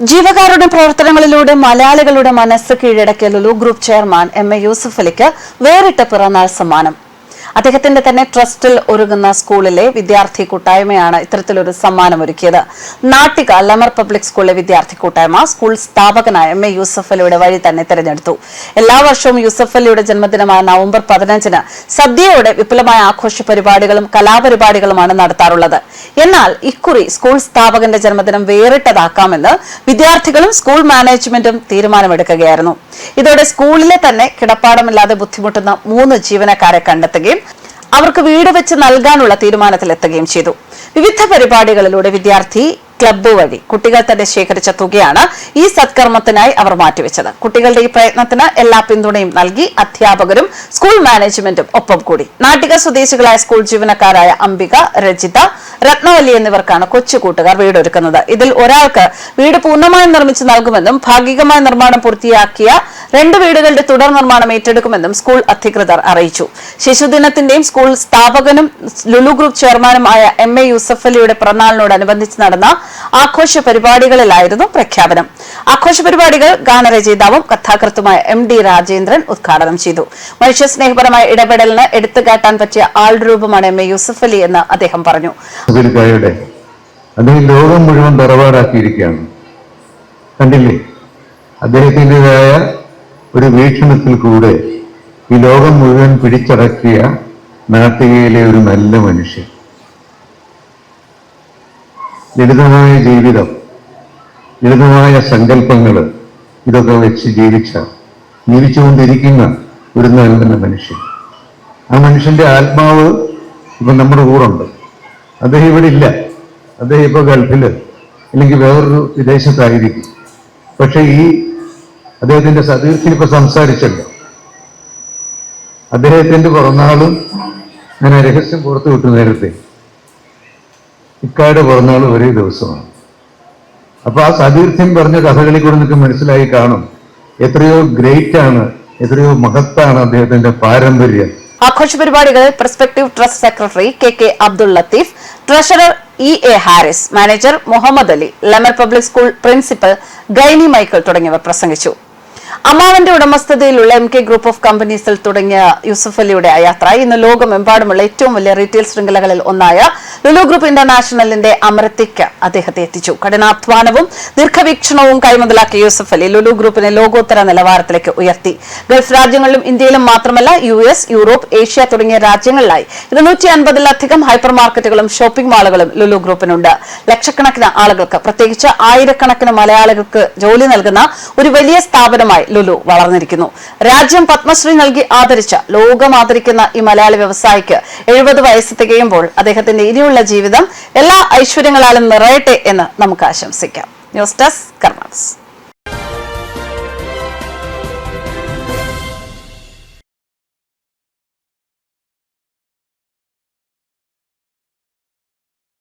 ജീവകാരുണ്യ പ്രവർത്തനങ്ങളിലൂടെ മലയാളികളുടെ മനസ്സ് കീഴടക്കിയ Lulu group chairman M A യൂസഫലിക്ക് വേറിട്ട പിറന്നാൾ സമ്മാനം. അദ്ദേഹത്തിന്റെ തന്നെ ട്രസ്റ്റിൽ ഒരുങ്ങുന്ന സ്കൂളിലെ വിദ്യാർത്ഥി കൂട്ടായ്മയാണ് ഇത്തരത്തിലൊരു സമ്മാനം ഒരുക്കിയത് നാട്ടിക ലമർ പബ്ലിക് സ്കൂളിലെ വിദ്യാർത്ഥി കൂട്ടായ്മ സ്കൂൾ സ്ഥാപകനായ എം എ യൂസഫ് അലിയുടെ വഴി തന്നെ തെരഞ്ഞെടുത്തു. എല്ലാ വർഷവും യൂസഫ് അലിയുടെ ജന്മദിനമായ നവംബർ പതിനഞ്ചിന് സദ്യയോടെ വിപുലമായ ആഘോഷ പരിപാടികളും കലാപരിപാടികളുമാണ് നടത്താറുള്ളത്. എന്നാൽ ഇക്കുറി സ്കൂൾ സ്ഥാപകന്റെ ജന്മദിനം വേറിട്ടതാക്കാമെന്ന് വിദ്യാർത്ഥികളും സ്കൂൾ മാനേജ്മെന്റും തീരുമാനമെടുക്കുകയായിരുന്നു. ഇതോടെ സ്കൂളിലെ തന്നെ കിടപ്പാടമില്ലാതെ ബുദ്ധിമുട്ടുന്ന മൂന്ന് ജീവനക്കാരെ കണ്ടെത്തുകയും അവർക്ക് വീട് വെച്ച് നൽകാനുള്ള തീരുമാനത്തിലെത്തുകയും ചെയ്തു. വിവിധ പരിപാടികളിലൂടെ വിദ്യാർത്ഥി ക്ലബ്ബ് വഴി കുട്ടികൾ തന്നെ ശേഖരിച്ച തുകയാണ് ഈ സത്കർമ്മത്തിനായി അവർ മാറ്റിവെച്ചത്. കുട്ടികളുടെ ഈ പ്രയത്നത്തിന് എല്ലാ പിന്തുണയും നൽകി അധ്യാപകരും സ്കൂൾ മാനേജ്മെന്റും ഒപ്പം കൂടി. നാട്ടിക സ്വദേശികളായ സ്കൂൾ ജീവനക്കാരായ അംബിക രജിത രത്നവല്ലി എന്നിവർക്കാണ് കൊച്ചു കൂട്ടുകാർ വീടൊരുക്കുന്നത്. ഇതിൽ ഒരാൾക്ക് വീട് പൂർണമായും നിർമ്മിച്ചു നൽകുമെന്നും ഭാഗികമായ നിർമ്മാണം പൂർത്തിയാക്കിയ രണ്ട് വീടുകളുടെ തുടർ നിർമ്മാണം ഏറ്റെടുക്കുമെന്നും സ്കൂൾ അധികൃതർ അറിയിച്ചു. ശിശുദിനത്തിന്റെയും സ്കൂൾ സ്ഥാപകനും ലുലു ഗ്രൂപ്പ് ചെയർമാനുമായ എം എ യൂസഫലിയുടെ പിറന്നാളിനോടനുബന്ധിച്ച് നടന്ന ആഘോഷ പരിപാടികളിലായിരുന്നു പ്രഖ്യാപനം. ആഘോഷ പരിപാടികൾ ഗാനരചയിതാവും കഥാകൃത്തുമായ എം ഡി രാജേന്ദ്രൻ ഉദ്ഘാടനം ചെയ്തു. മനുഷ്യ സ്നേഹപരമായ ഇടപെടലിന് എടുത്തുകാട്ടാൻ പറ്റിയ ആൾരൂപമാണ് എം എ യൂസഫ് അലി എന്ന് അദ്ദേഹം പറഞ്ഞു. അദ്ദേഹം ലോകം മുഴുവൻ തറവാടാക്കിയിരിക്കുകയാണ്. കണ്ടില്ലേ? അദ്ദേഹത്തിന്റെതായ ഒരു വീക്ഷണത്തിൽ കൂടെ ഈ ലോകം മുഴുവൻ പിടിച്ചടക്കിയ നാട്ടികയിലെ ഒരു നല്ല മനുഷ്യൻ. ലളിതമായ ജീവിതം ലളിതമായ സങ്കല്പങ്ങൾ ഇതൊക്കെ വെച്ച് ജീവിച്ച ജീവിച്ചുകൊണ്ടിരിക്കുന്ന ഒരു നല്ല മനുഷ്യൻ. ആ മനുഷ്യന്റെ ആത്മാവ് ഇപ്പൊ നമ്മുടെ കൂറുണ്ട് അദ്ദേഹം ഇവിടെ ഇല്ല. അദ്ദേഹം ഇപ്പൊ ഗൾഫിൽ അല്ലെങ്കിൽ വേറൊരു വിദേശത്തായിരിക്കും. പക്ഷെ ഈ അദ്ദേഹത്തിന്റെ സതീർത്ഥി ഇപ്പൊ സംസാരിച്ചല്ലോ. അദ്ദേഹത്തിന്റെ പിറന്നാളും ഞാൻ രഹസ്യം പുറത്തു വിട്ടു നേരത്തെ. ഇക്കായുടെ പിറന്നാൾ ഒരേ ദിവസമാണ്. അപ്പൊ ആ സതീർത്ഥ്യം പറഞ്ഞ കഥകളിൽ കൂടെ നിങ്ങൾക്ക് മനസ്സിലായി കാണും. എത്രയോ ഗ്രേറ്റ് ആണ് എത്രയോ മഹത്താണ് അദ്ദേഹത്തിന്റെ പാരമ്പര്യം. ആഘോഷ പരിപാടികളിൽ perspective trust secretary K K Abdul Latheef treasurer E A Haris manager Muhammad Ali Lemer public school principal Gainy Michael തുടങ്ങിയവർ പ്രസംഗിച്ചു. അമ്മാവന്റെ ഉടമസ്ഥതയിലുള്ള എം കെ ഗ്രൂപ്പ് ഓഫ് കമ്പനീസിൽ തുടങ്ങിയ യൂസഫ് അലിയുടെ യാത്ര. ഇന്ന് ലോകമെമ്പാടുമുള്ള ഏറ്റവും വലിയ റീറ്റെയിൽ ശൃംഖലകളിൽ ഒന്നായ ലുലു ഗ്രൂപ്പ് ഇന്റർനാഷണലിന്റെ അമരത്തേക്ക് അദ്ദേഹത്തെ എത്തിച്ചു. കഠിനാധ്വാനവും ദീർഘവീക്ഷണവും കൈമുതലാക്കിയ യൂസഫ് അലി ലുലു ഗ്രൂപ്പിനെ ലോകോത്തര നിലവാരത്തിലേക്ക് ഉയർത്തി. ഗൾഫ് രാജ്യങ്ങളിലും ഇന്ത്യയിലും മാത്രമല്ല യു എസ് യൂറോപ്പ് ഏഷ്യ തുടങ്ങിയ രാജ്യങ്ങളിലായി ഇരുന്നൂറ്റി അൻപതിലധികം ഹൈപ്പർ മാർക്കറ്റുകളും ഷോപ്പിംഗ് മാളുകളും ലുലു ഗ്രൂപ്പിനുണ്ട്. ലക്ഷക്കണക്കിന് ആളുകൾക്ക് പ്രത്യേകിച്ച് ആയിരക്കണക്കിന് മലയാളികൾക്ക് ജോലി നൽകുന്ന ഒരു വലിയ സ്ഥാപനമായി ലുലു വളർന്നിരിക്കുന്നു. രാജ്യം പത്മശ്രീ നൽകി ആദരിച്ച ലോകം ആദരിക്കുന്ന ഈ മലയാളി വ്യവസായിക്ക് എഴുപത് വയസ്സ് തികയുമ്പോൾ അദ്ദേഹത്തിന്റെ ഇനിയുള്ള ജീവിതം എല്ലാ ഐശ്വര്യങ്ങളാലും നിറയട്ടെ എന്ന് നമുക്ക് ആശംസിക്കാം. News desk കർണാസ്